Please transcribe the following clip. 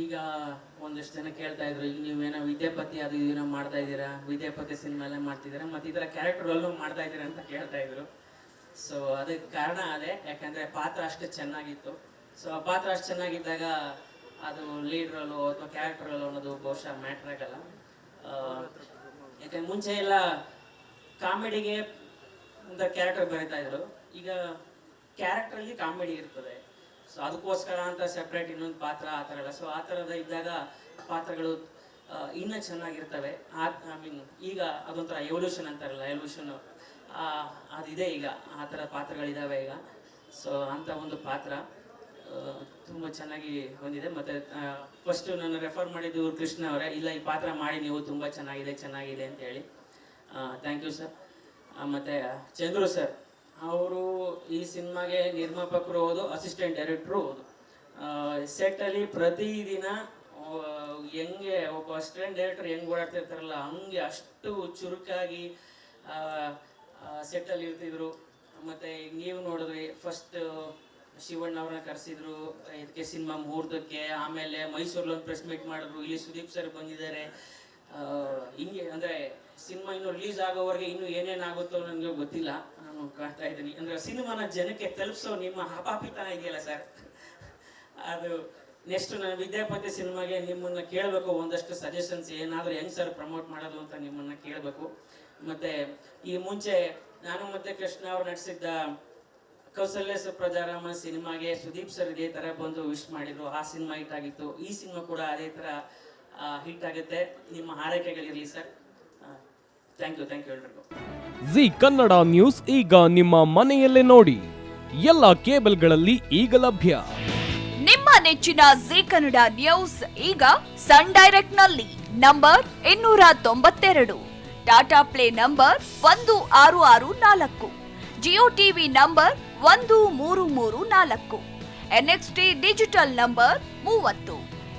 ಈಗ ಒಂದಷ್ಟು ಜನ ಕೇಳ್ತಾ ಇದ್ರು ಈಗ ನೀವೇನೋ ವಿದ್ಯಾಪತಿ ಅದು ಇದನ್ನ ಮಾಡ್ತಾ ಇದ್ದೀರಾ? ವಿದ್ಯಾಪತಿ ಸಿನಿಮಾ ಎಲ್ಲ ಮಾಡ್ತಿದ್ದೀರಾ? ಮತ್ತೆ ಥರ ಕ್ಯಾರೆಕ್ಟರ್ ಅಲ್ಲೂ ಮಾಡ್ತಾ ಇದ್ದೀರಾ ಅಂತ ಕೇಳ್ತಾ ಇದ್ರು. ಸೊ ಅದಕ್ಕೆ ಕಾರಣ ಅದೇ, ಯಾಕಂದ್ರೆ ಪಾತ್ರ ಅಷ್ಟು ಚೆನ್ನಾಗಿತ್ತು. ಸೊ ಆ ಪಾತ್ರ ಅಷ್ಟು ಚೆನ್ನಾಗಿದ್ದಾಗ ಅದು ಲೀಡ್ ರೋಲು ಅಥವಾ ಕ್ಯಾರೆಕ್ಟರ್ ರೋಲ್ ಅನ್ನೋದು ಬಹುಶಃ ಮ್ಯಾಟ್ರ್ ಆಗಲ್ಲ. ಯಾಕಂದ್ರೆ ಮುಂಚೆ ಎಲ್ಲ ಕಾಮಿಡಿಗೆ ಒಂದು ಕ್ಯಾರೆಕ್ಟರ್ ಬರೀತಾ ಇದ್ರು. ಈಗ ಕ್ಯಾರೆಕ್ಟರಲ್ಲಿ ಕಾಮಿಡಿ ಇರ್ತದೆ. ಸೊ ಅದಕ್ಕೋಸ್ಕರ ಅಂತ ಸೆಪ್ರೇಟ್ ಇನ್ನೊಂದು ಪಾತ್ರ ಆ ಥರ ಎಲ್ಲ ಸೊ ಆ ಥರದ ಇದ್ದಾಗ ಪಾತ್ರಗಳು ಇನ್ನೂ ಚೆನ್ನಾಗಿರ್ತವೆ. ಆ ಐ ಮೀನ್ ಈಗ ಅದೊಂಥರ ಎವಲ್ಯೂಷನ್ ಅಂತಾರಲ್ಲ ಎವಲ್ಯೂಷನ್ ಅದಿದೆ ಈಗ. ಆ ಥರ ಪಾತ್ರಗಳಿದ್ದಾವೆ ಈಗ. ಸೊ ಅಂಥ ಒಂದು ಪಾತ್ರ ತುಂಬ ಚೆನ್ನಾಗಿ ಬಂದಿದೆ. ಮತ್ತು ಫಸ್ಟ್ ನಾನು ರೆಫರ್ ಮಾಡಿದ್ದು ಕೃಷ್ಣ ಅವರೇ. ಇಲ್ಲ, ಈ ಪಾತ್ರ ಮಾಡಿ ನೀವು ತುಂಬ ಚೆನ್ನಾಗಿದೆ ಚೆನ್ನಾಗಿದೆ ಅಂತ ಹೇಳಿ ಥ್ಯಾಂಕ್ ಯು ಸರ್ ಮತ್ತು, ಚಂದ್ರು ಸರ್ ಅವರು ಈ ಸಿನಿಮಾಗೆ ನಿರ್ಮಾಪಕರು ಹೋದು ಅಸಿಸ್ಟೆಂಟ್ ಡೈರೆಕ್ಟ್ರು ಹೋದು. ಸೆಟ್ಟಲ್ಲಿ ಪ್ರತಿದಿನ ಹೆಂಗೆ ಒಬ್ಬ ಅಸಿಸ್ಟೆಂಟ್ ಡೈರೆಕ್ಟರ್ ಹೆಂಗೆ ಓಡಾಡ್ತಿರ್ತಾರಲ್ಲ, ಹಂಗೆ ಅಷ್ಟು ಚುರುಕಾಗಿ ಸೆಟ್ಟಲ್ಲಿ ಇರ್ತಿದ್ರು. ಮತ್ತು ನೀವು ನೋಡಿದ್ರಿ ಫಸ್ಟ್ ಶಿವಣ್ಣ ಅವ್ರನ್ನ ಕರೆಸಿದ್ರು, ಇದಕ್ಕೆ ಸಿನಿಮಾ ಮುಹೂರ್ತಕ್ಕೆ, ಆಮೇಲೆ ಮೈಸೂರಲ್ಲಿ ಒಂದು ಪ್ರೆಸ್ ಮೀಟ್ ಮಾಡಿದ್ರು, ಇಲ್ಲಿ ಸುದೀಪ್ ಸರ್ ಬಂದಿದ್ದಾರೆ. ಹಿಂಗೆ ಅಂದರೆ ಸಿನಿಮಾ ಇನ್ನು ರಿಲೀಸ್ ಆಗೋವರೆಗೆ ಇನ್ನು ಏನೇನಾಗುತ್ತೋ ನನಗೆ ಗೊತ್ತಿಲ್ಲ. ನಾನು ಕಾಣ್ತಾ ಇದ್ದೀನಿ. ಅಂದರೆ ಸಿನಿಮಾನ ಜನಕ್ಕೆ ತಲುಪಿಸೋ ನಿಮ್ಮ ಹಪಾಪಿತನ ಇದೆಯಲ್ಲ ಸರ್ ಅದು ನೆಕ್ಸ್ಟ್ ನಾನು ವಿದ್ಯಾಪತಿ ಸಿನಿಮಾಗೆ ನಿಮ್ಮನ್ನ ಕೇಳಬೇಕು. ಒಂದಷ್ಟು ಸಜೆಷನ್ಸ್ ಏನಾದರೂ ಹೆಂಗ್ ಸರ್ ಪ್ರಮೋಟ್ ಮಾಡೋದು ಅಂತ ನಿಮ್ಮನ್ನ ಕೇಳಬೇಕು. ಮತ್ತೆ ಈ ಮುಂಚೆ ನಾನು ಮತ್ತೆ ಕೃಷ್ಣ ಅವ್ರು ನಡೆಸಿದ್ದ ಕೌಸಲ್ಯ ಪ್ರಜಾರಾಮ ಸಿನಿಮಾಗೆ ಸುದೀಪ್ ಸರ್ ಇದೇ ತರ ಬಂದು ವಿಶ್ ಮಾಡಿದ್ರು. ಆ ಸಿನಿಮಾ ಹಿಟ್ ಆಗಿತ್ತು. ಈ ಸಿನಿಮಾ ಕೂಡ ಅದೇ ತರ ಹಿಟ್ ಆಗುತ್ತೆ. ನಿಮ್ಮ ಹಾರೈಕೆಗಳಿರಲಿ sir thank you thank you ಎಲ್ರಿಗೂ. ಜಿ ಕನ್ನಡ ನ್ಯೂಸ್ ಈಗ ನಿಮ್ಮ ಮನೆಯಲ್ಲೇ ನೋಡಿ. ಎಲ್ಲ ಕೇಬಲ್ಗಳಲ್ಲಿ ಈಗ ಲಭ್ಯ. ನಿಮ್ಮ ನೆಚ್ಚಿನ ಜಿ ಕನ್ನಡ ನ್ಯೂಸ್ ಈಗ ಸನ್ ಡೈರೆಕ್ಟ್ನಲ್ಲಿ ನಂಬರ್ ಇನ್ನೂರ ತೊಂಬತ್ತೆರಡು. ಟಾಟಾ ಪ್ಲೇ ನಂಬರ್ ಒಂದು ಆರು ಆರು ನಾಲ್ಕು. ಜಿಯೋ ಟಿವಿ ನಂಬರ್ ಒಂದು ಮೂರು ಮೂರು ನಾಲ್ಕು. ಎನ್ಎಕ್ಸ್ಟಿ ಡಿಜಿಟಲ್ ನಂಬರ್ ಮೂವತ್ತು.